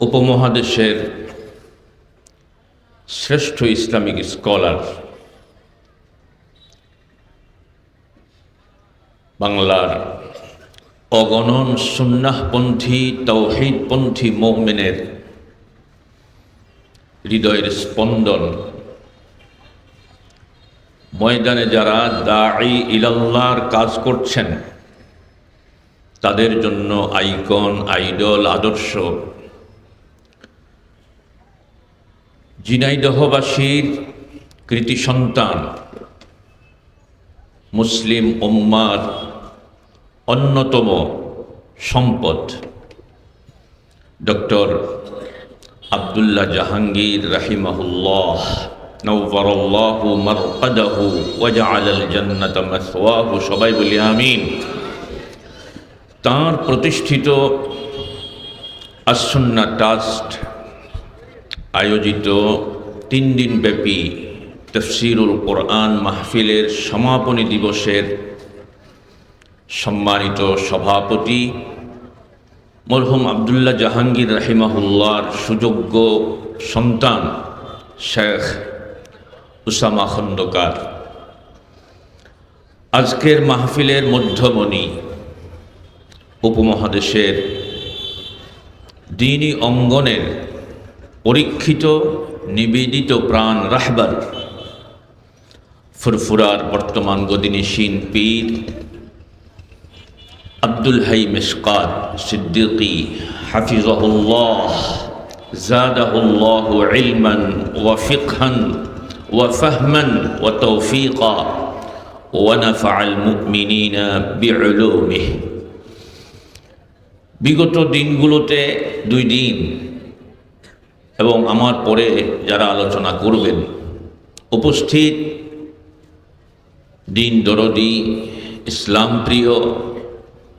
উপমহাদেশের শ্রেষ্ঠ Islamic scholar বাংলার অগণন সুন্নাহপন্থী, তৌহিদপন্থী মৌমেনের হৃদয়ের স্পন্দন। ময়দানে যারা দাঈ ইলাল্লাহর কাজ করছেন, তাদের জন্য আইকন, আইডল, আদর্শ জিনাইদহবাসীর কৃতি সন্তান, মুসলিম উম্মার অন্যতম সম্পদ, ডক্টর আবদুল্লাহ জাহাঙ্গীর রাহিমাহুল্লাহ। নৌবরল্লাহু মারকাদাহু ওয়াজআলাল জান্নাত মাসওয়াহু, সবাই বলি আমিন। তার প্রতিষ্ঠিত আসন্না ট্রাস্ট আয়োজিত তিন দিন ব্যাপী তফসিরুল কোরআন মাহফিলের সমাপনী দিবসের সম্মানিত সভাপতি মরহুম আবদুল্লাহ জাহাঙ্গীর রাহিমাহুল্লার সুযোগ্য সন্তান শেখ উসামা খন্দকার। আজকের মাহফিলের মধ্যমণি উপমহাদেশের দিনী অঙ্গনের পরীক্ষিত নিবেদিত প্রাণ রাহবার ফুরফুরার বর্তমান গদিনীশীন পীর আব্দুল হাই মিসকাত সিদ্দিকি হাফিজহুল্লাহ জাদাহুল্লাহ ইলমান ওয়া ফিকহান ওয়া ফাহমান ওয়া তৌফিকা ونفع المؤمنين بعلومه বিগত দিনগুলোতে দুই দিন এবং আমার পরে যারা আলোচনা করবেন, উপস্থিত দিন দরদি ইসলাম প্রিয়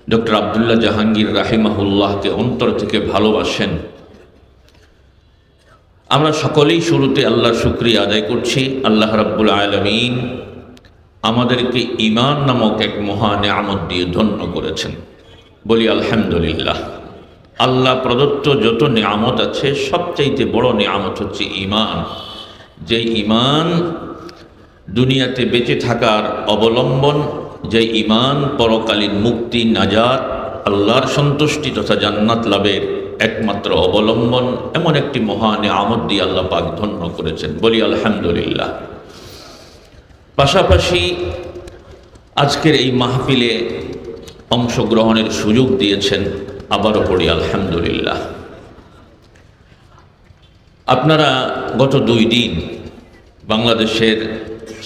ডক্টর আবদুল্লাহ জাহাঙ্গীর রাহিমাহুল্লাহকে অন্তর থেকে ভালোবাসেন। আমরা সকলেই শুরুতে আল্লাহর শুক্রিয়া আদায় করছি। আল্লাহ রাব্বুল আলমিন আমাদেরকে ইমান নামক এক মহা নিয়ামত দিয়ে ধন্য করেছেন। বলি আলহামদুলিল্লাহ। আল্লাহ প্রদত্ত যত নিয়ামত আছে, সবচাইতে বড় নিয়ামত হচ্ছে ইমান যে ইমান দুনিয়াতে বেঁচে থাকার অবলম্বন, যে ইমান পরকালীন মুক্তি, নাজাত, আল্লাহর সন্তুষ্টি তথা জান্নাত লাভের একমাত্র অবলম্বন, এমন একটি মহা নিয়ামত দিয়ে আল্লাহ পাক ধন্য করেছেন। বলি আলহামদুলিল্লাহ। পাশাপাশি আজকের এই মাহফিলে অংশগ্রহণের সুযোগ দিয়েছেন আবারও পড়ি, আলহামদুলিল্লাহ। আপনারা গত দুই দিন বাংলাদেশের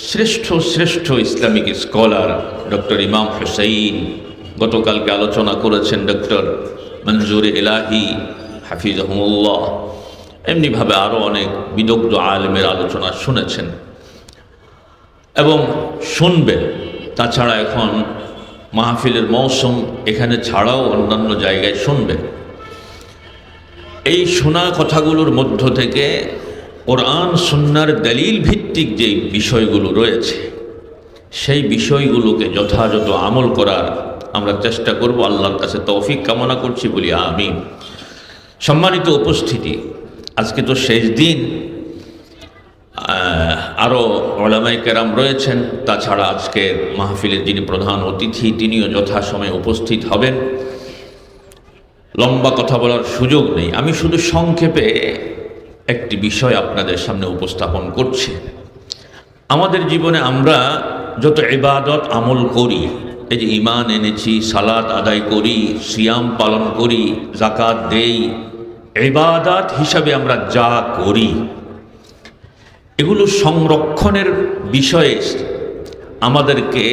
শ্রেষ্ঠ শ্রেষ্ঠ ইসলামিক স্কলার ডক্টর ইমাম হুসাইন, গতকালকে আলোচনা করেছেন ডক্টর মঞ্জুর এলাহি হাফিজ আহমুল্লাহ এমনিভাবে আরও অনেক বিদগ্ধ আলমের আলোচনা শুনেছেন। এবং শুনবেন, তাছাড়া এখন মাহফিলের মৌসুম এখানে ছাড়াও অন্যান্য জায়গায় শুনবেন এই শোনা কথাগুলোর মধ্য থেকে কোরআন সুন্নার দলিল ভিত্তিক যে বিষয়গুলো রয়েছে, সেই বিষয়গুলোকে যথাযথ আমল করার আমরা চেষ্টা করব। আল্লাহর কাছে তৌফিক কামনা করছি বলি আমি সম্মানিত উপস্থিতি, আজকে তো শেষ দিন। আরও ওলামাই কেরাম রয়েছেন। তাছাড়া আজকের মাহফিলের যিনি প্রধান অতিথি, তিনিও যথাসময়ে উপস্থিত হবেন। লম্বা কথা বলার সুযোগ নেই। আমি শুধু সংক্ষেপে একটি বিষয় আপনাদের সামনে উপস্থাপন করছি। আমাদের জীবনে আমরা যত ইবাদত আমল করি, এই যে ইমান এনেছি সালাদ আদায় করি, সিয়াম পালন করি জাকাত দেই, ইবাদাত হিসাবে আমরা যা করি এগুলো সংরক্ষণের বিষয়ে আমাদেরকে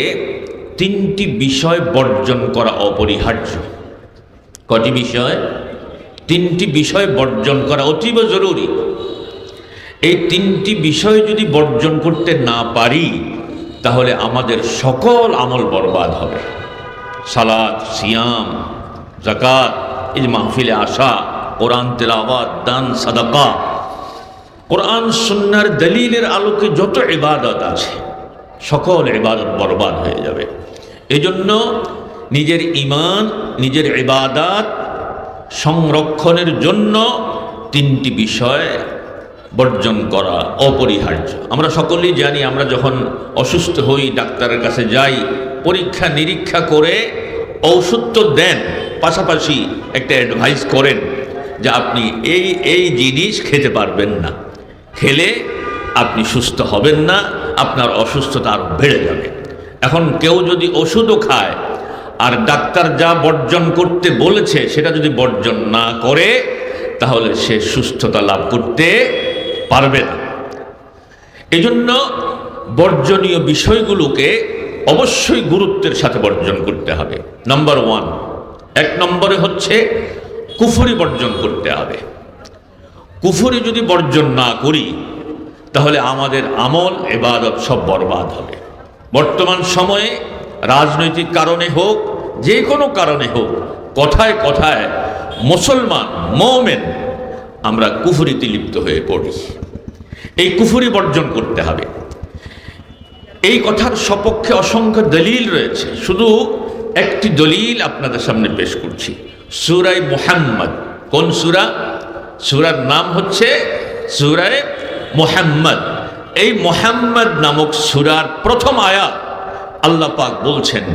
তিনটি বিষয় বর্জন করা অপরিহার্য। কটি বিষয়? তিনটি বিষয় বর্জন করা অতীব জরুরি। এই তিনটি বিষয় যদি বর্জন করতে না পারি, তাহলে আমাদের সকল আমল বরবাদ হবে। সালাদ সিয়াম জাকাত এই মাহফিলে আসা, কোরআন তেলাওয়াত, দান, সাদাকা কোরআন সুন্নার দলিলের আলোকে যত ইবাদত আছে, সকল ইবাদত বরবাদ হয়ে যাবে। এজন্য নিজের ইমান নিজের ইবাদাত সংরক্ষণের জন্য তিনটি বিষয় বর্জন করা অপরিহার্য। আমরা সকলেই জানি, আমরা যখন অসুস্থ হই, ডাক্তারের কাছে যাই, পরীক্ষা নিরীক্ষা করে ঔষধ তো দেন, পাশাপাশি একটা অ্যাডভাইস করেন যে আপনি এই এই জিনিস খেতে পারবেন না। খেলে আপনি সুস্থ হবেন না, আপনার অসুস্থতা আরও বেড়ে যাবে। এখন কেউ যদি ওষুধও খায়, আর ডাক্তার যা বর্জন করতে বলেছে, সেটা যদি বর্জন না করে, তাহলে সে সুস্থতা লাভ করতে পারবে না। এজন্য বর্জনীয় বিষয়গুলোকে অবশ্যই গুরুত্বের সাথে বর্জন করতে হবে। নাম্বার ওয়ান এক নম্বরে হচ্ছে কুফরি বর্জন করতে হবে। কুফরি যদি বর্জন না করি, তাহলে আমাদের আমল, এবাদত সব বরবাদ হবে। বর্তমান সময়ে, রাজনৈতিক কারণে হোক, যে কোনো কারণে হোক, কথায় কথায় মুসলমান, মোমেন, আমরা কুফুরিতে লিপ্ত হয়ে পড়ি। এই কুফুরি বর্জন করতে হবে। এই কথার সপক্ষে অসংখ্য দলিল রয়েছে। শুধু একটি দলিল আপনাদের সামনে পেশ করছি। সুরাই মোহাম্মদ। কোন সুরা? সুরার নাম হচ্ছে সুরায় মোহাম্মদ এই মোহাম্মদ নামক সুরার প্রথম আয়াত আল্লাহ পাক বলছেন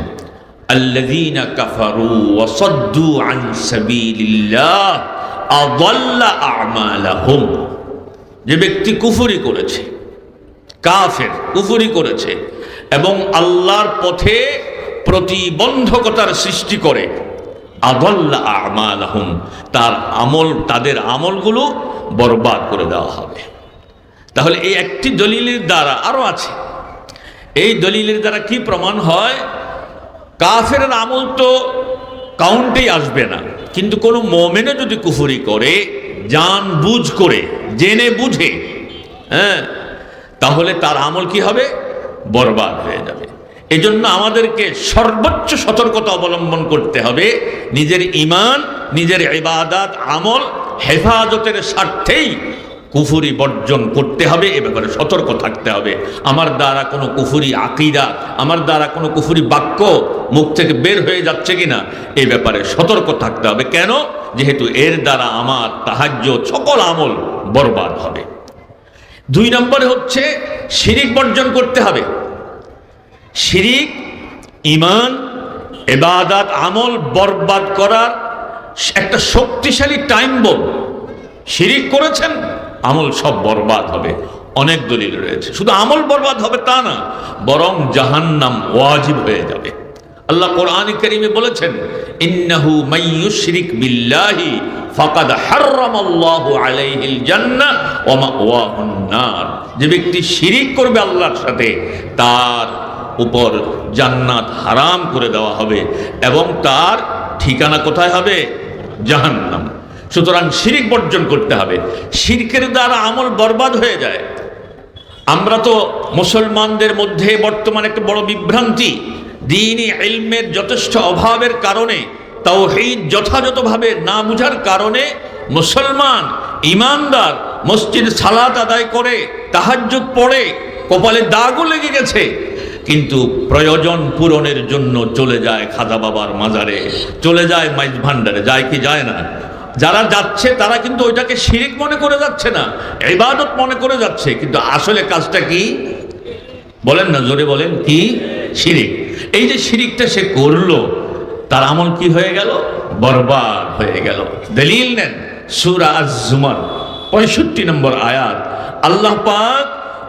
الذين كفروا وصدوا عن سبيل الله أضل أعمالهم যে ব্যক্তি কুফরি করেছে কাফের কুফরি করেছে এবং আল্লাহর পথে প্রতিবন্ধকতার সৃষ্টি করে আদল্লা আমাল আহম তার আমল, তাদের আমলগুলো বরবাদ করে দেওয়া হবে। তাহলে এই একটি দলিলের দ্বারা আরও আছে। এই দলিলের দ্বারা কি প্রমাণ হয়? কাফের আমল তো কাউন্টেই আসবে না। কিন্তু কোনো মোমেনে যদি কুফুরি করে, জান বুঝ করে, জেনে বুঝে হ্যাঁ তাহলে তার আমল কি হবে? বরবাদ হয়ে যাবে। এজন্য আমাদেরকে সর্বোচ্চ সতর্কতা অবলম্বন করতে হবে। নিজের ইমান নিজের ইবাদাত, আমল, হেফাজতের স্বার্থেই কুফুরি বর্জন করতে হবে, এ ব্যাপারে সতর্ক থাকতে হবে। আমার দ্বারা কোনো কুফুরি আকিদা, আমার দ্বারা কোনো কুফুরি বাক্য মুখ থেকে বের হয়ে যাচ্ছে কিনা, এ ব্যাপারে সতর্ক থাকতে হবে। কেন? যেহেতু এর দ্বারা আমার তাহাজ্য সকল আমল বরবাদ হবে। দুই নম্বরে হচ্ছে শিরিক বর্জন করতে হবে। শিরিক ইমান এবাদাত আমল বরবাদ করার একটা শক্তিশালী টাইম বোম শিরিক করেছেন, আমল সব বরবাদ হবে। অনেক দলিল রয়েছে। শুধু আমল বরবাদ হবে তা না, বরং জাহান্নাম ওয়াজিব হয়ে যাবে। আল্লাহ কোরআন করিমে বলেছেন, ইন্নাহু মাইয়ুশরিক বিল্লাহি ফাকাদ হাররামাল্লাহু আলাইহিল জান্নাহ ওয়া মাওয়াহুন নার। যে ব্যক্তি শিরিক করবে আল্লাহর সাথে, তার উপর জান্নাত হারাম করে দেওয়া হবে এবং তার ঠিকানা কোথায় হবে? জাহান্নাম। সুতরাং শিরিক বর্জন করতে হবে। শিরকের দ্বারা আমল বরবাদ হয়ে যায়। আমরা তো মুসলমানদের মধ্যে বর্তমানে একটা বড় বিভ্রান্তি। দিনই ইলমের যথেষ্ট অভাবের কারণে, তাওহীদ যথাযথভাবে না বুঝার কারণে মুসলমান ইমানদার মসজিদ সালাত আদায় করে, তাহাজ্জুদ পড়ে, কপালে দাগও লেগে গেছে। কিন্তু প্রয়োজন পূরণের জন্য চলে যায় খাজা বাবার মাজারে, চলে যায় মাইজ ভান্ডারে, যায় কি যায় না। যারা যাচ্ছে, তারা কিন্তু ওইটাকে শিরিক মনে করে যাচ্ছে না, ইবাদত মনে করে যাচ্ছে, কিন্তু আসলে কাজটা কি? বলেন না, জোরে বলেন, কি? শিরিক। এই যে শিরিকটা সে করল, তার আমল কি হয়ে গেল? বরবাদ হয়ে গেল। দলিল নেন, সুরা আজ জুমার পঁয়ষট্টি নম্বর আয়াত। আল্লাহ পাক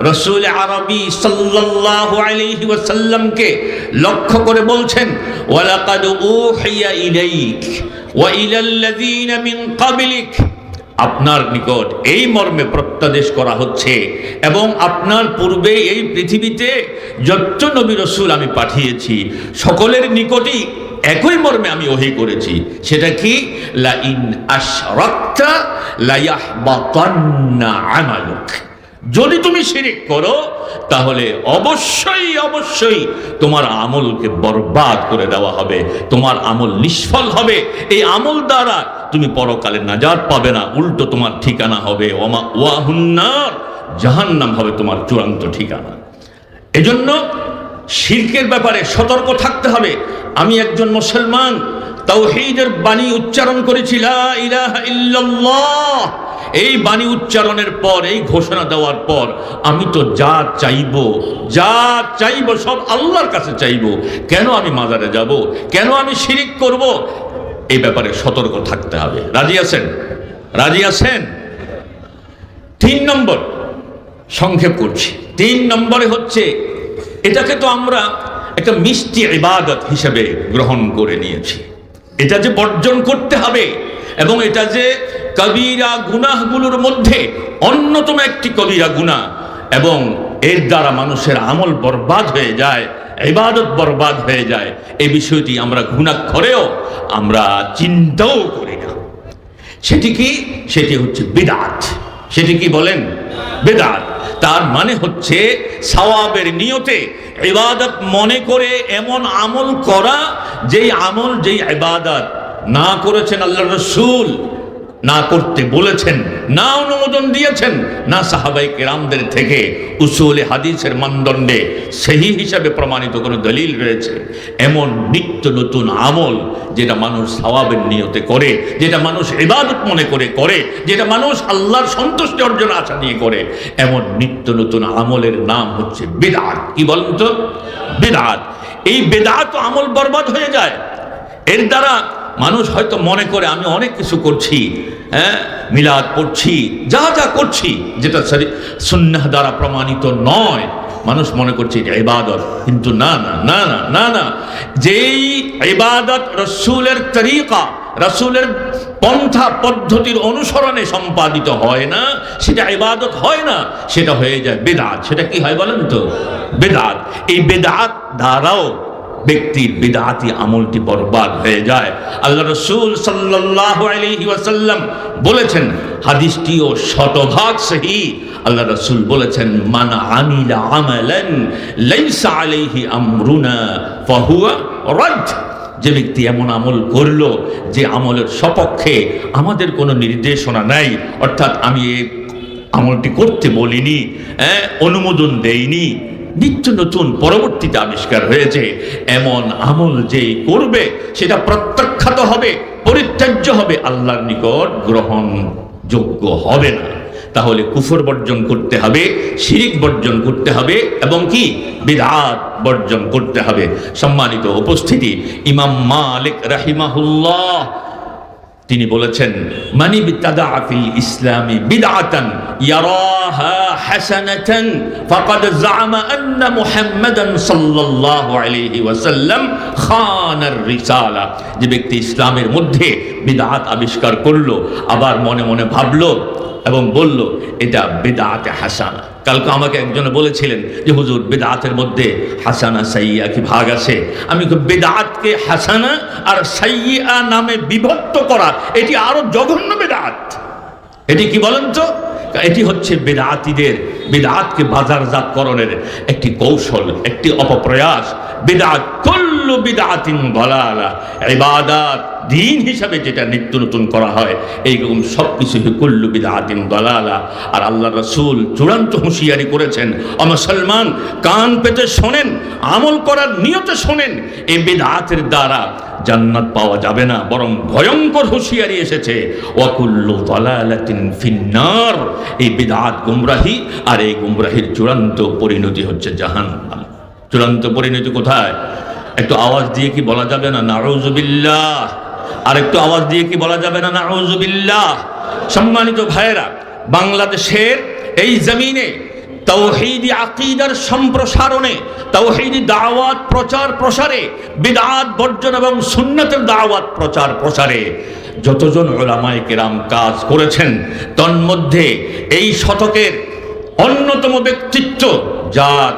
রসুল আরবি সাল্লাল্লাহু আলাইহি ওয়াসাল্লামকে লক্ষ্য করে বলছেন, ওয়ালাকাদ উহিয়া ইলাইক ওয়া ইলাল্লাযীনা মিন ক্বাবলিক। আপনার নিকট এই মর্মে প্রত্যাদেশ করা হচ্ছে এবং আপনার পূর্বে এই পৃথিবীতে যত নবী রসুল আমি পাঠিয়েছি, সকলের নিকটই একই মর্মে আমি ওহি করেছি। সেটা কি? লা ইন আশরাকতা লা ইয়াহবাতান্না আমালুক। যদি তুমি শিরিক করো, তাহলে অবশ্যই অবশ্যই তোমার আমলকে বরবাদ করে দেওয়া হবে। তোমার আমল নিষ্ফল হবে। এই আমল দ্বারা তুমি পরকালে নাজাত পাবে না, উল্টো তোমার ঠিকানা হবে। ওমা ওয়াহুন্নার জাহান্নাম হবে তোমার চূড়ান্ত ঠিকানা। এজন্য শিরকের ব্যাপারে সতর্ক থাকতে হবে। আমি একজন মুসলমান তাওহীদের বাণী উচ্চারণ করেছি, লা ইলাহা এই বাণী উচ্চারণের পর, এই ঘোষণা দেওয়ার পর, আমি তো যা চাইব যা চাইব সব আল্লাহর কাছে চাইব। কেন আমি মাজারে যাব? কেন আমি শিরিক করব? এই ব্যাপারে সতর্ক থাকতে হবে। রাজি আছেন? রাজি আছেন? তিন নম্বর সংক্ষেপ করছি। তিন নম্বরে হচ্ছে, এটাকে তো আমরা একটা মিষ্টি ইবাদত হিসেবে গ্রহণ করে নিয়েছি। এটা যে বর্জন করতে হবে এবং এটা যে কবিরা গুনাহগুলোর মধ্যে অন্যতম একটি কবিরা গুনাহ এবং এর দ্বারা মানুষের আমল বরবাদ হয়ে যায়, ইবাদত বরবাদ হয়ে যায় এই বিষয়টি আমরা ঘুণাক্ষরেও আমরা চিন্তাও করি না। সেটি কি? সেটি হচ্ছে বিদাত। সেটি কি বলেন? বেদাত। তার মানে হচ্ছে সওয়াবের নিয়তে ইবাদত মনে করে এমন আমল করা যেই আমল যেই ইবাদত না করেছেন আল্লাহ রসুল। না করতে বলেছেন, না অনুমোদন দিয়েছেন, না সাহাবাই কেরামদের থেকে উসুলে হাদিসের মানদণ্ডে সেই হিসাবে প্রমাণিত কোনো দলিল রয়েছে। এমন নিত্য নতুন আমল যেটা মানুষ সওয়াবের নিয়তে করে, যেটা মানুষ ইবাদত মনে করে করে, যেটা মানুষ আল্লাহর সন্তুষ্টি অর্জন আশা নিয়ে করে, এমন নিত্য নতুন আমলের নাম হচ্ছে বেদাত। কি বলেন তো? বেদাত। এই বেদাত আমল বরবাদ হয়ে যায়। এর দ্বারা মানুষ হয়তো মনে করে, আমি অনেক কিছু করছি হ্যাঁ মিলাদ পড়ছি, যা যা করছি। যেটা সুন্নাহ দ্বারা প্রমাণিত নয়। মানুষ মনে করছে, এটা ইবাদত। কিন্তু না না না না না না। যেই ইবাদত রসুলের তরিকা, রসুলের পন্থা পদ্ধতির অনুসরণে সম্পাদিত হয় না, সেটা ইবাদত হয় না, সেটা হয়ে যায় বেদাত। সেটা কি হয় বলেন তো? বেদাত। এই বেদাত দ্বারাও ব্যক্তির বিদাতি আমলটি বরবাদ হয়ে যায়। আল্লাহ রসুল সাল্লাহ আলহি ওয়াসাল্লাম বলেছেন, হাদিসটিও শতভাগ সহি। আল্লাহ রসুল বলেছেন, মান আমিলা আমালান লাইসা আলাইহি আমরুনা ফাহুয়া রাদ। যে ব্যক্তি এমন আমল করল, যে আমলের সপক্ষে আমাদের কোনো নির্দেশনা নাই, অর্থাৎ আমি এই আমলটি করতে বলিনি অনুমোদন দেইনি নিত্য নতুন পরবর্তীতে আবিষ্কার হয়েছে। এমন আমল যে করবে, সেটা প্রত্যাখ্যাত হবে, পরিত্যাজ্য হবে, আল্লাহর নিকট গ্রহণ যোগ্য হবে না। তাহলে কুফর বর্জন করতে হবে, শিরিক বর্জন করতে হবে, এবং কি? বিধাত বর্জন করতে হবে। সম্মানিত উপস্থিতি, ইমাম মালিক রাহিমাহুল্লাহ তিনি বলেছেন, মানি বিতাদা ফিল ইসলামি বিদআতান, ইয়ারাহা হাসানাতান, ফাকাদ জাআমা আন্না মুহাম্মাদান সাল্লাল্লাহু আলাইহি ওয়াসাল্লাম খানার রিসালা। যে ব্যক্তি ইসলামের মধ্যে বিদআত আবিষ্কার করল, আবার মনে মনে ভাবলো এবং বলল, এটা বেদাতে হাসানা। কালকে আমাকে একজনে বলেছিলেন যে, হুজুর, বেদাতের মধ্যে হাসানা সাইয়া কি ভাগ আছে? আমি বেদাতকে হাসানা আর সাইয়া নামে বিভক্ত করা, এটি আরও জঘন্য বেদাত। এটি কি বলেন তো? এটি হচ্ছে বেদাতিদের, বেদাতকে বাজারজাতকরণের একটি কৌশল, একটি অপপ্রয়াস। বেদাত কল্লু বিদাতিন দিন হিসাবে যেটা নিত্য নতুন করা হয়, এইরকম সব কিছু দলালা। আর আল্লাহ রসুল চূড়ান্ত হুঁশিয়ারি করেছেন অমুসলমান কান পেতে শোনেন, আমল করার নিয়তে শোনেন। এই বিদাতের দ্বারা জান্নাত পাওয়া যাবে না। বরং ভয়ঙ্কর হুঁশিয়ারি এসেছে ওয়াকুল্লু দলালাতিন ফিন্নার। এই বিদাত গুমরাহি আর এই গুমরাহির চূড়ান্ত পরিণতি হচ্ছে জাহান্নাম। চূড়ান্ত পরিণতি কোথায়? একটু আওয়াজ দিয়ে কি বলা যাবে না? নারুজুবিল্লাহ আর একটু আওয়াজ দিয়ে কি বলা যাবে না? নাউজুবিল্লাহ সম্মানিত ভাইয়েরা, বাংলাদেশের এই জমিনে তৌহিদি আকিদার সম্প্রসারণে, তৌহিদি দাওয়াত প্রচার প্রসারে, বিদাত বর্জন এবং সুন্নতের দাওয়াত প্রচার প্রসারে যতজন ওলামায় কেরাম কাজ করেছেন, তন্মধ্যে এই শতকের অন্যতম ব্যক্তিত্ব যার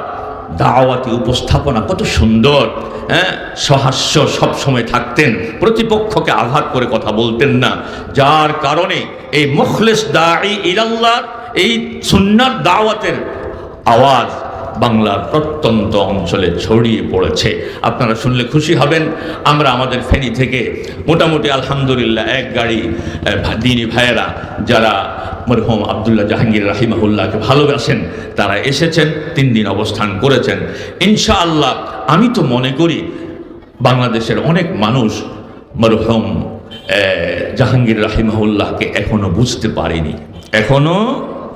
দাওয়াতি উপস্থাপনা, কত সুন্দর হ্যাঁ? সহাস্য সবসময় থাকতেন, প্রতিপক্ষকে আঘাত করে কথা বলতেন না। যার কারণে এই মুখলেস দা ইলাল্লাহ, এই সুন্নার দাওয়াতের আওয়াজ বাংলার প্রত্যন্ত অঞ্চলে ছড়িয়ে পড়েছে। আপনারা শুনলে খুশি হবেন। আমরা আমাদের ফেনি থেকে মোটামুটি আলহামদুলিল্লাহ এক গাড়ি দিনী ভাইয়েরা যারা মরহম আবদুল্লাহ জাহাঙ্গীর রাহিমাহুল্লাহকে ভালোবাসেন, তারা এসেছেন, তিন দিন অবস্থান করেছেন। ইনশাআল্লাহ আমি তো মনে করি বাংলাদেশের অনেক মানুষ মরহম জাহাঙ্গীর রাহিমাহুল্লাহকে এখনও বুঝতে পারেনি। এখনও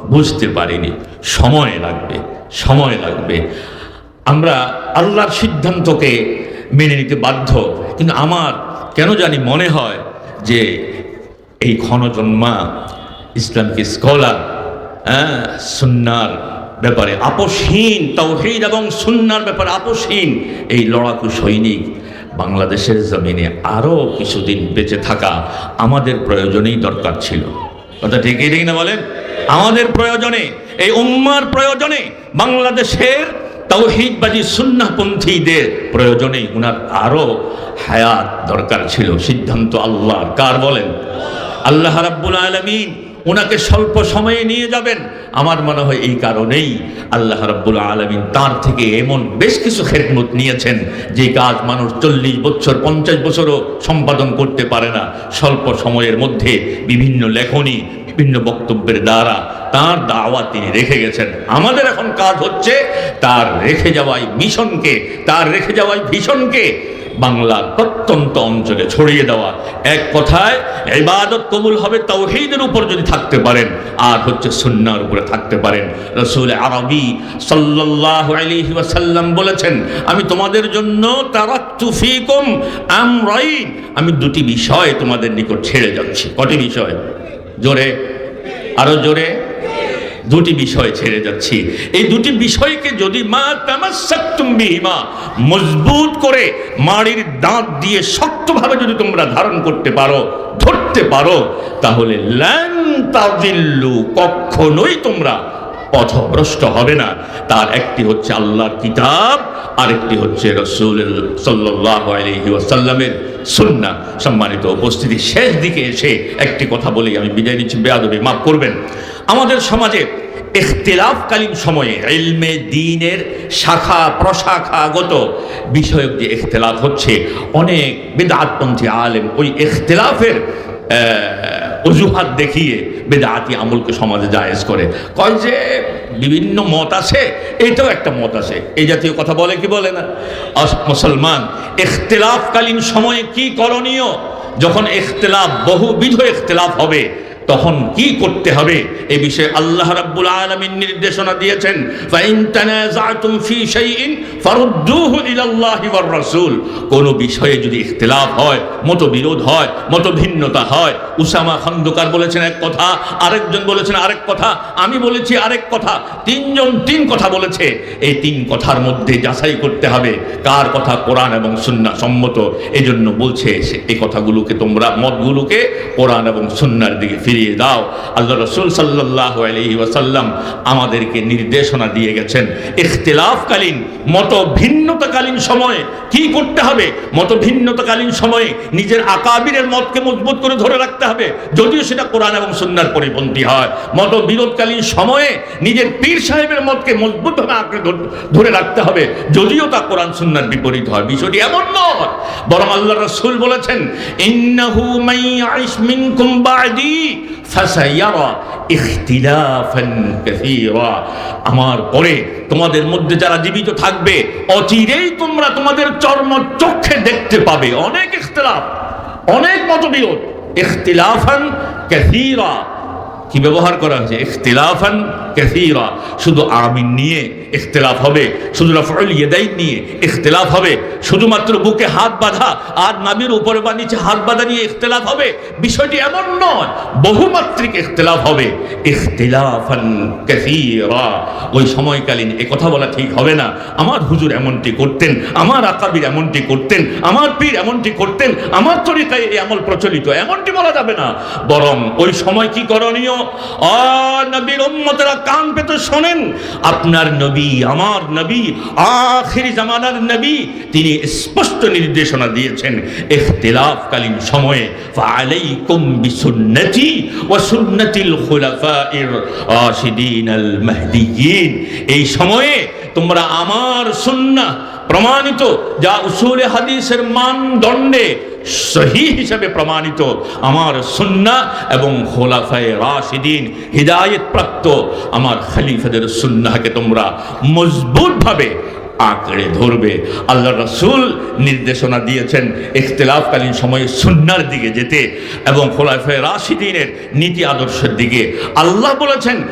বুঝতে পারিনি। সময় লাগবে সময় লাগবে। আমরা আল্লাহর সিদ্ধান্তকে মেনে নিতে বাধ্য। কিন্তু আমার কেন জানি মনে হয় যে এই ক্ষণজন্মা ইসলামকে স্কলার হ্যাঁ সুন্নার ব্যাপারে আপোষহীন তৌহিদ এবং সুন্নার ব্যাপারে আপোষহীন এই লড়াকু সৈনিক বাংলাদেশের জমিনে আরও কিছুদিন বেঁচে থাকা আমাদের প্রয়োজনেই দরকার ছিল। কথা ঠিকই ঠিক না বলেন? আমাদের প্রয়োজনে, এই উম্মার প্রয়োজনে, বাংলাদেশের তৌহিদবাদী সুন্নাপন্থীদের প্রয়োজনে উনার আরও হায়াত দরকার ছিল, সিদ্ধান্ত আল্লাহ কার বলেন? আল্লাহ রাব্বুল আলমিন। ওনাকে স্বল্প সময়ে নিয়ে যাবেন। আমার মনে হয় এই কারণেই আল্লাহ রাব্বুল আলমিন তার থেকে এমন বেশ কিছু খেদমত নিয়েছেন যে কাজ মানুষ চল্লিশ বছর, পঞ্চাশ বছরও সম্পাদন করতে পারে না। স্বল্প সময়ের মধ্যে বিভিন্ন লেখনী, বিভিন্ন বক্তব্যের দ্বারা তার দাওয়াত তিনি রেখে গেছেন। আমাদের এখন কাজ হচ্ছে তার রেখে যাওয়াই মিশনকে, তার রেখে যাওয়াই ভীষণকে বাংলার প্রত্যন্ত অঞ্চলে ছড়িয়ে দেওয়া এক কথায়, ইবাদত কবুল হবে তাওহীদের উপর যদি থাকতে পারেন, আর হচ্ছে সুন্নার উপরে থাকতে পারেন। রসুল আরবি সাল্লাল্লাহু আলাইহি ওয়াসাল্লাম বলেছেন, আমি তোমাদের জন্য তারাক্তু ফিকুম আমরাইন। আমি দুটি বিষয় তোমাদের নিকট ছেড়ে যাচ্ছি। কটি বিষয়? জোরে, আরও জোরে। দুটি বিষয় ছেড়ে যাচ্ছি। এই দুটি বিষয়কে যদি মা তামাসাক্তুম্বিহিমা মজবুত করে মাড়ির দাঁত দিয়ে শক্তভাবে যদি তোমরা ধারণ করতে পারো, ধরতে পারো, তাহলে ল্যান তাজিল্লু কখনোই তোমরা পথভ্রষ্ট হবে না। তার একটি হচ্ছে আল্লাহর কিতাব, আরেকটি হচ্ছে রসুল সাল্লাহ আলহি ওয়াসাল্লামের সুন্না সম্মানিত উপস্থিতি, শেষ দিকে এসে একটি কথা বলেই আমি বিদায় নিচ্ছি। বেয়াদবি মাফ করবেন। আমাদের সমাজে এখতেলাফকালীন সময়ে এলমে দিনের শাখা, প্রশাখাগত বিষয়ক যে এখতেলাফ হচ্ছে, অনেক বেদাতপন্থী আলেম ওই এখতেলাফের অজুহাত দেখিয়ে বেদাতি আমলকে সমাজে জায়েজ করে। কয় যে বিভিন্ন মত আছে, এটাও একটা মত আছে। এই জাতীয় কথা বলে কি বলে না? মুসলমান এখতলাফকালীন সময়ে কি করণীয়? যখন এখতলাফ বহুবিধ এখতলাফ হবে তখন কি করতে হবে? এই বিষয়ে আল্লাহ রাব্বুল আলামিন নির্দেশনা দিয়েছেন, ফাইন তানাযাতুম ফি শাইইন ফারুদ্দুহু ইলাল্লাহি ওয়ার রাসূল। কোন বিষয়ে যদি ইখতিলাফ হয়, মতবিরোধ হয়, মতভিন্নতা হয়, উসামা খন্দকার বলেছেন এক কথা, আরেকজন বলেছেন আরেক কথা, আমি বলেছি আরেক কথা, তিনজন তিন কথা বলেছে। এই তিন কথার মধ্যে যাচাই করতে হবে, কার কথা কোরআন এবং সুন্নাহ সম্মত। এজন্য বলছে এই কথাগুলোকে তোমরা, মতগুলোকে কোরআন এবং সুন্নার দিকে ফিরিয়ে দাও। আল্লাহ রসুল সাল্লাহ আলহি ওয়াসাল্লাম আমাদেরকে নির্দেশনা দিয়ে গেছেন, ইখতিলাফকালীন মত ভিন্নতাকালীন সময়ে কি করতে হবে? মত ভিন্নতাকালীন সময়ে নিজের আকাবিরের মতকে মজবুত করে ধরে রাখতে হবে। যদিও সেটা কোরআন এবং সুন্নার পরিপন্থী হয়। মত বিরোধকালীন সময়ে নিজের পীর সাহেবের মতকে মজবুতভাবে আঁকড়ে ধর- রাখতে হবে। যদিও তা কোরআন সুন্নার বিপরীত হয়। বিষয়টি এমন নয়, বরং আল্লাহ রসুল বলেছেন, ইন্নাহু মাইয়াইশ মিনকুম বাদি। ফাসায়ারা ইখতিলাফান কাসীরা। আমার পরে তোমাদের মধ্যে যারা জীবিত থাকবে, অচিরেই তোমরা তোমাদের চর্ম চক্ষে দেখতে পাবে। অনেক ইখতিলাফ, অনেক মতবিরোধ। ইখতিলাফান কাসীরা। কি ব্যবহার করা হয়েছে? ইখতিলাফান কাসীরা। শুধু আমিন নিয়ে ইখতিলাফ হবে, শুধু রাফউল ইয়াদাইন নিয়ে ইখতিলাফ হবে, শুধুমাত্র বুকে হাত বাঁধা আর নাবির উপরে বা নিচে হাত বাঁধা নিয়ে ইখতিলাফ হবে, বিষয়টি এমন নয়, বহুমাত্রিক ইখতিলাফ হবে। ইখতিলাফান কাসীরা। ওই সময়কালীন এ কথা বলা ঠিক হবে না। আমার হুজুর এমনটি করতেন, আমার আকাবির এমনটি করতেন, আমার পীর এমনটি করতেন, আমার তরিকায় এই আমল প্রচলিত, এমনটি বলা যাবে না। বরং ওই সময় কি করণীয়? অ নবীর উম্মতেরা কান পেতে শোনেন, আপনার নবী, আমার নবী, আখিরি জামানার নবী, তিনি স্পষ্ট নির্দেশনা দিয়েছেন, ইখতিলাফকালীন সময়ে ফালাইকুম বিসুন্নতি ওয়া সুন্নাতিল খুলাফাইর রাশিদিন আল মাহদিয়িন এই সময়ে তোমরা আমার সুন্নাহ প্রমাণিত, যা উসুলে হাদিসের মানদণ্ডে সহি হিসাবে প্রমাণিত আমার সুন্না এবং খোলাফায়ে রাশিদিন হৃদায়ত প্রাপ্ত আমার খালিফাদের সুন্নাকে তোমরা মজবুতভাবে আঁকড়ে ধরবে। আল্লাহ রসুল নির্দেশনা দিয়েছেন ইখতলাফকালীন সময়ে সুন্নার দিকে যেতে এবং খোলাফে রাশিদিনের নীতি আদর্শের দিকে। আল্লাহ বলেছেন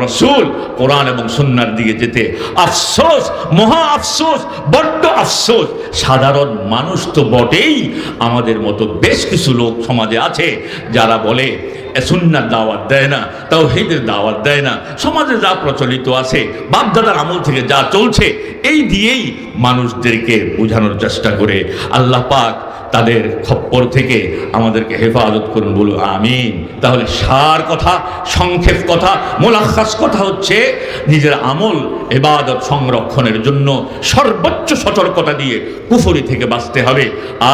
রাসূল। কোরআন এবং সুন্নার দিকে যেতে। আফসোস, মহা আফসোস, বড্ড আফসোস। সাধারণ মানুষ তো বটেই আমাদের মতো বেশ কিছু লোক সমাজে আছে যারা বলে সুন্নার দাওয়াত দেয় না তাও হেদের দাওয়াত দেয় না। সমাজে যা প্রচলিত আছে, বাপদাদার আমল থেকে যা চলছে, এই দিয়েই মানুষদেরকে বোঝানোর চেষ্টা করে। আল্লাহ পাক তাদের খপ্পর থেকে আমাদেরকে হেফাজত করুন, বলুন, আমিন। তাহলে সার কথা, সংক্ষেপ কথা মোলাখাস কথা হচ্ছে নিজের আমল, এবাদত সংরক্ষণের জন্য সর্বোচ্চ সতর্কতা দিয়ে কুফরি থেকে বাঁচতে হবে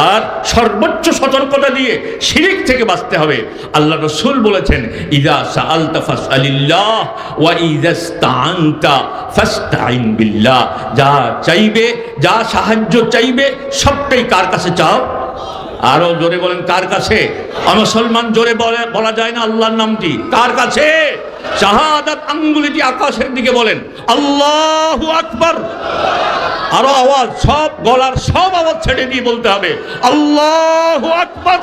আর সর্বোচ্চ সতর্কতা দিয়ে শিরিক থেকে বাঁচতে হবে। আল্লাহ রসুল বলেছেন, ইদা সাআলতা ফাসআলিল্লাহ ওয়া ইদা ফাসতাইন বিল্লাহ। যা চাইবে, যা সাহায্য চাইবে, সবটাই কার কাছে চাও? আরও জোরে বলেন, কার কাছে? মুসলমান জোরে বলে, বলা যায় না আল্লাহর নামটি। কার কাছে? শাহাদাত আঙ্গুলিটি আকাশের দিকে বলেন, আল্লাহ আকবার। আরও আওয়াজ, সব গলার সব আওয়াজ ছেড়ে দিয়ে বলতে হবে, আল্লাহ আকবার।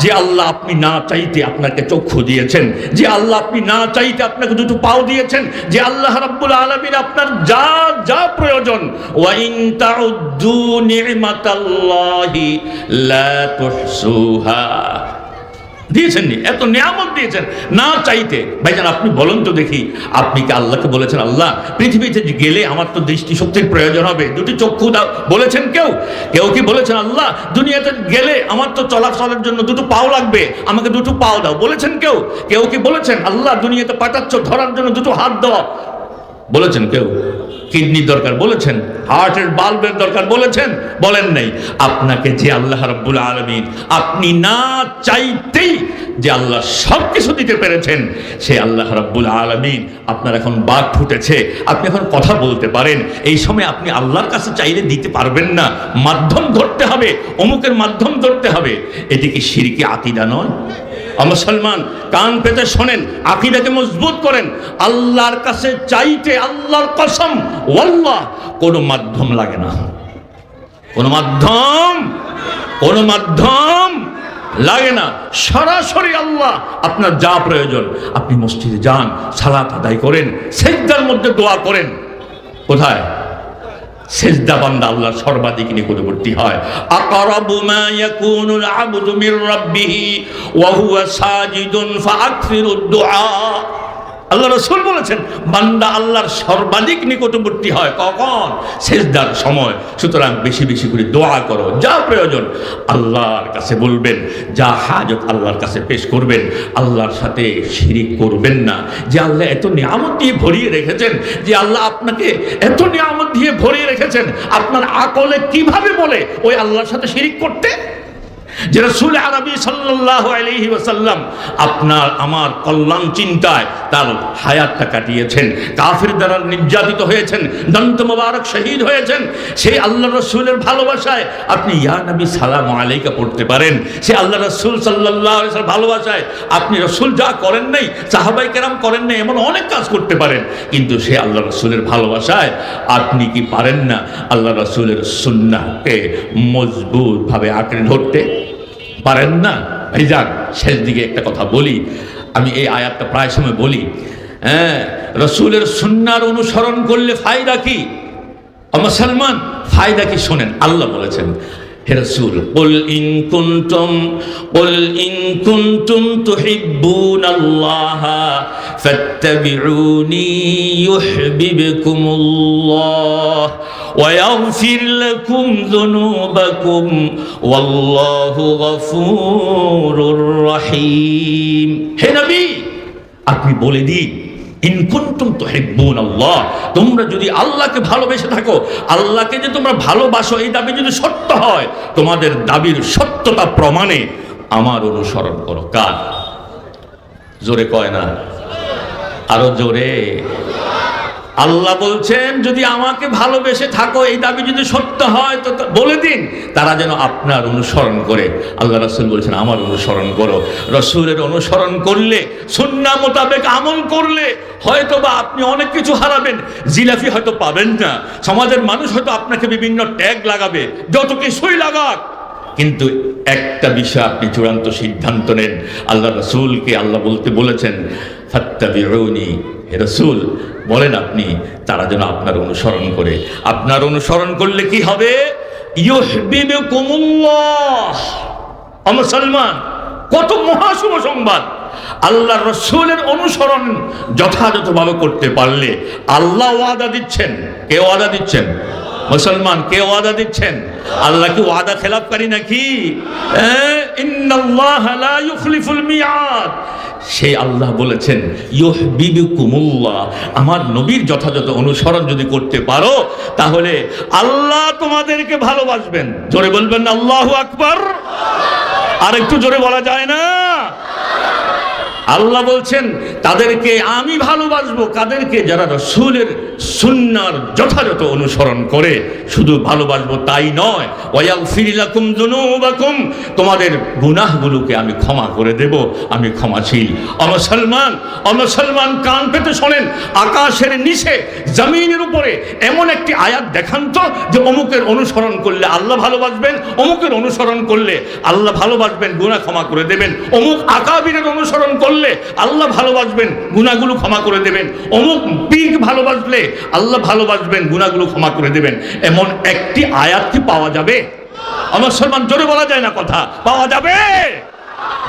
যে আল্লাহ আপনি না চাইতে আপনাকে চক্ষু দিয়েছেন, যে আল্লাহ আপনি না চাইতে আপনাকে দুটো পাও দিয়েছেন, যে আল্লাহ রাব্বুল আলামিন আপনার যা যা প্রয়োজন, ওয়াইন তাউদ্দু নি'মাতাল্লাহি লা তুহসুহা। দিয়েছেন নি এত নিয়ামত দিয়েছেন। না চাইতে। ভাইজান আপনি বলুন তো দেখি, আপনি কি আল্লাহকে বলেছেন, আল্লাহ? পৃথিবীতে গেলে আমার তো দৃষ্টিশক্তির প্রয়োজন হবে। দুটি চক্ষু দাও, বলেছেন কেউ? কেউ কি বলেছেন, আল্লাহ, দুনিয়াতে গেলে আমার তো চলাচলের জন্য দুটো পাও লাগবে, আমাকে দুটো পাও দাও। বলেছেন কেউ? কেউ কি বলেছেন, আল্লাহ, দুনিয়াতে পাঠাচ্ছ, ধরার জন্য দুটো হাত দেওয়া বলেছেন কেউ? কিডনির দরকার বলেছেন? হার্টের বাল্বের দরকার বলেছেন? বলেন নাই। আপনাকে যে আল্লাহ রব্বুল আলমিন, আপনি না চাইতেই যে আল্লাহ সব কিছু দিতে পেরেছেন, সে আল্লাহ রব্বুল আলমিন আপনার এখন বাঘ ফুটেছে। আপনি এখন কথা বলতে পারেন। এই সময় আপনি আল্লাহর কাছে চাইলে দিতে পারবেন না। মাধ্যম ধরতে হবে, অমুকের মাধ্যম ধরতে হবে। এটি কি সিরিকি আকিদা নয়? মুসলমান, কান পেতে শোনেন, আকিদাকে মজবুত করেন। আল্লাহর কাছে চাইতে আল্লাহর কসম, ওয়াল্লাহ, কোনো মাধ্যম লাগে না। কোনো মাধ্যম কোনো মাধ্যম লাগে না। সরাসরি আল্লাহ, আপনার যা প্রয়োজন, আপনি মসজিদে যান, সালাত আদায় করেন, সেজদার মধ্যে দোয়া করেন। কোথায়? সেজদা বান্দা আল্লাহ সর্বাধিক নিকটবর্তী হয়। আকরাবু মা ইয়াকুনুল আবদু মির রাব্বিহি ওয়া হুয়া সাজিদুন ফাআকসিরুদ দুআ। আল্লাহ রসুল বলেছেন, বান্দা আল্লাহর সর্বাধিক নিকটবর্তী হয়। কখন? সেজদার সময়। সুতরাং বেশি বেশি করে দোয়া করো। যা প্রয়োজন, আল্লাহর কাছে বলবেন। যা হাজত আল্লাহর কাছে পেশ করবেন। আল্লাহর সাথে শিরিক করবেন না। যে আল্লাহ এত নিয়ামত দিয়ে ভরিয়ে রেখেছেন, যে আল্লাহ আপনাকে এত নিয়ামত দিয়ে ভরিয়ে রেখেছেন, আপনার আকলে কীভাবে বলে ওই আল্লাহর সাথে শিরিক করতে? যে রসুল আরবি সাল্লাহ আলহি ওসাল্লাম আপনার, আমার কল্যাণ চিন্তায় তার হায়াতটা কাটিয়েছেন। কাফির দ্বারা নির্যাতিত হয়েছেন, দন্ত মোবারক শহীদ হয়েছেন। সেই আল্লাহ রসুলের ভালোবাসায় আপনি ইয়া নবী সালাম আলাইকা পড়তে পারেন। সে আল্লাহ রসুল সাল্লাহ ভালোবাসায় আপনি রসুল যা করেন নাই, সাহাবাই কেরাম করেন নাই, এমন অনেক কাজ করতে পারেন। কিন্তু সে আল্লাহ রসুলের ভালোবাসায় আপনি কি পারেন না? আল্লাহ রসুলের সুন্নাকে মজবুতভাবে আঁকড়ে ধরতে। পারেন না। ভাইজান শেষ দিকে একটা কথা বলি। আমি এই আয়াতটা প্রায় সময় বলি। হ্যাঁ রসুলের সুন্নার অনুসরণ করলে ফায়দা কি? মুসলমান ফায়দা কি শোনেন? আল্লাহ বলেছেন রসুল, বল ইন কুনতুম, বল ইন কুনতুম তুহিব্বুনাল্লাহ, ফাত্তাবিউনি ইউহিব্বুকুমুল্লাহ। ويغفر لكم ذنوبكم والله غفور رحيم হে নবী আপনি বলে দিন ইনকুন্তুম তো হেব্বুন আল্লাহ তোমরা যদি আল্লাহকে ভালোবেসে থাকো আল্লাহকে যে তোমরা ভালোবাসো এই দাবি যদি সত্য হয় তোমাদের দাবির সত্যতা প্রমাণে আমার অনুসরণ করো কার জোরে কয় না আরো জোরে আল্লাহ বলছেন, যদি আমাকে ভালোবেসে থাকো, এই দাবি যদি সত্য হয়, তো বলে দিন। তারা যেন আপনার অনুসরণ করে। আল্লাহ রসুল বলছেন, আমার অনুসরণ করো। রসুলের অনুসরণ করলে সুন্না মোতাবেক আমল করলে হয়তো বা আপনি অনেক কিছু হারাবেন। জিলাফি হয়তো পাবেন না। সমাজের মানুষ হয়তো আপনাকে বিভিন্ন ট্যাগ লাগাবে যত কিছুই লাগাক। কিন্তু একটা বিষয় আপনি চূড়ান্ত সিদ্ধান্ত নেন। আল্লাহ রসুলকে আল্লাহ বলতে বলেছেন রসুল, বলেন আপনি, তারা যেন আপনার অনুসরণ করে। আপনার অনুসরণ করলে কি হবে? মুসলমান, কত মহাশুভ সংবাদ। আল্লাহ রসুলের অনুসরণ যথাযথভাবে করতে পারলে আল্লাহ ওয়াদা দিচ্ছেন। কে ওয়াদা দিচ্ছেন? মুসলমান কে ওয়াদা দিচ্ছেন? আল্লাহ কি ওয়াদা খেলাপকারী নাকি? হ্যাঁ? সেই আল্লাহ বলেছেন আমার নবীর যথাযথ অনুসরণ যদি করতে পারো, তাহলে আল্লাহ তোমাদেরকে ভালোবাসবেন। জোরে বলবেন, আল্লাহ আকবার। আর একটু জোরে বলা যায় না? আল্লাহ বলছেন, তাদেরকে আমি ভালোবাসবো, কাদেরকে? যারা রসুলের সুন্নার যথাযথ অনুসরণ করে, শুধু ভালোবাসবো তাই নয় ওয়াল ফিরিলাকুম দুনুবাকুম তোমাদের গুনাহগুলোকে আমি ক্ষমা করে দেব, আমি ক্ষমাশীল। অমুসলমান অমুসলমান কান পেতে শোনেন, আকাশের নিচে, জমিনের উপরে এমন একটি আয়াত দেখান তো, যে অমুকের অনুসরণ করলে আল্লাহ ভালোবাসবেন, অমুকের অনুসরণ করলে আল্লাহ ভালোবাসবেন, গুনাহ ক্ষমা করে দেবেন। অমুক আকাবিরের অনুসরণ করলে আল্লাহ ভালোবাসবেন গুণাগুলো ক্ষমা করে দেবেন। অমুক পীর ভালোবাসলে আল্লাহ ভালোবাসবেন গুণাগুলো ক্ষমা করে দেবেন। এমন একটি আয়াত কি পাওয়া যাবে? আমার সলমান জোরে বলা যায় না কথা, পাওয়া যাবে?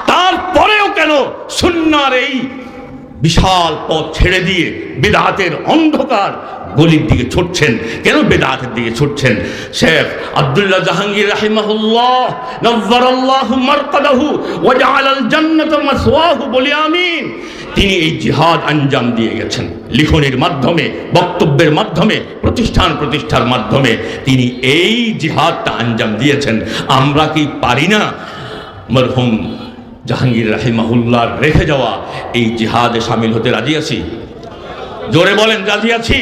তারপরেও কেন সুন্নার এই বিশাল পথ ছেড়ে দিয়ে বেদাতের অন্ধকার গলির দিকে ছুটছেন। কেন বেদাতের দিকে ছুটছেন? শেখ আব্দুল্লাহ জাহাঙ্গীর রাহিমাহুল্লাহ নవ్বরাল্লাহু মারকাদাহু ওয়া জাআলাল জান্নাতা মাসওয়াহু বলি আমিন। তিনি এই জিহাদ আঞ্জাম দিয়ে গেছেন। লিখনের মাধ্যমে, বক্তব্যের মাধ্যমে, প্রতিষ্ঠান প্রতিষ্ঠার মাধ্যমে তিনি এই জিহাদটা আঞ্জাম দিয়েছেন। আমরা কি পারি না? মরহুম জাহাঙ্গীর রাহিমাহুল্লার রেখে যাওয়া এই জিহাদে সামিল হতে রাজি আছি। জোরে বলেন, রাজি আছি?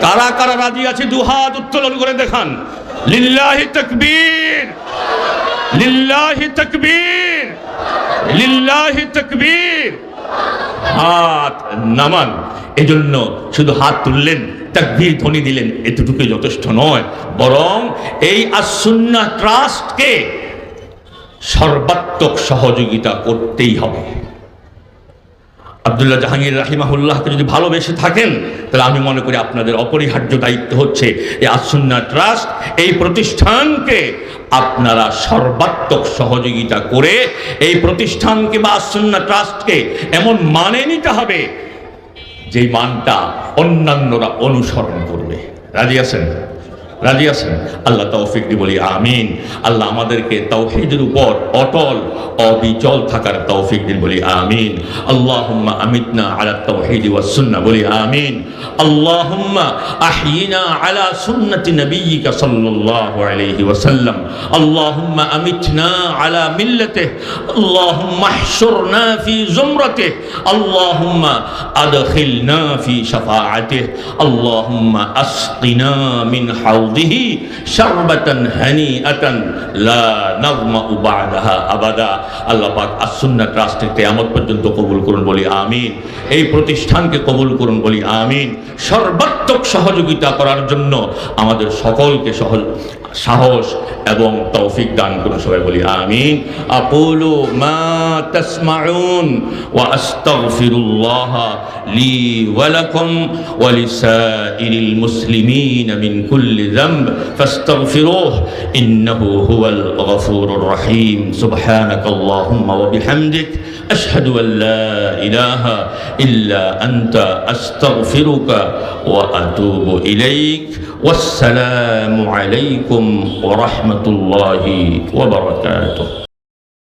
কারা কারা রাজি আছে? দুহাত উত্তোলন করে দেখান। লিল্লাহি তাকবীর। লিল্লাহি তাকবীর। লিল্লাহি তাকবীর। হাত নামান। এজন্য শুধু হাত তুললেন, তাকবীর ধ্বনি দিলেন, এতটুকুই যথেষ্ট নয়। বরং এই আসুন্না ট্রাস্টকে সর্বাত্মক সহযোগিতা করতেই হবে। আবদুল্লাহ জাহাঙ্গীর রাহিমাহুল্লাহকে যদি ভালোবেসে থাকেন, তাহলে আমি মনে করি আপনাদের অপরিহার্য দায়িত্ব হচ্ছে এই আসুন্না ট্রাস্ট, এই প্রতিষ্ঠানকে আপনারা সর্বাত্মক সহযোগিতা করে এই প্রতিষ্ঠানকে বা আসুন্না ট্রাস্টকে এমন মানে নিতে হবে, যেই মানটা অন্যান্যরা অনুসরণ করবে। রাজি আছেন? রাজি আছেন? আল্লাহ তৌফিক দি বলি, আমিন। আল্লাহ আমাদেরকে তৌফিদের উপর অটল, অবিচল থাকার তৌফিক দিন বলি, আমিন। আল্লাহুম্মা আমিতনা আলা তৌহিদ ওয়া সুন্নাহ বলি, আমিন। আল্লাহুম্মা আহিনা আলা সুন্নতি নবিয়িকা সাল্লাল্লাহু আলাইহি ওয়া আল্লাহুম্মা আমিতনা আলা মিল্লাতিহি। আল্লাহুম্মা ইহশুরনা ফি জুমরাতিহি। আল্লাহুম্মা আদখিলনা ফি শাফাআতিহি। আল্লাহুম্মা আসকিনা মিন হাউজ حوضه شربة هنيئة لا نظمأ بعدها أبدا আল্লাহ পাক আসুন্না ট্রাস্টের কেয়ামত পর্যন্ত কবুল করুন বলি আমিন এই প্রতিষ্ঠানকে কবুল করুন বলি আমিন সর্বাত্মক সহযোগিতা করার জন্য আমাদের সকলকে সহজ সাহস এবং তৌফিক দান করুন সবাই বলি আমিন আকুলু মা তাসমাউন ওয়া আস্তাগফিরুল্লাহ লি ওয়া লাকুম ওয়া লিসাইরিল মুসলিমিন মিন الذنب فاستغفروه إنه هو الغفور الرحيم. سبحانك اللهم وبحمدك أشهد أن لا إله إلا أنت أستغفرك وأتوب إليك. والسلام عليكم ورحمة الله وبركاته.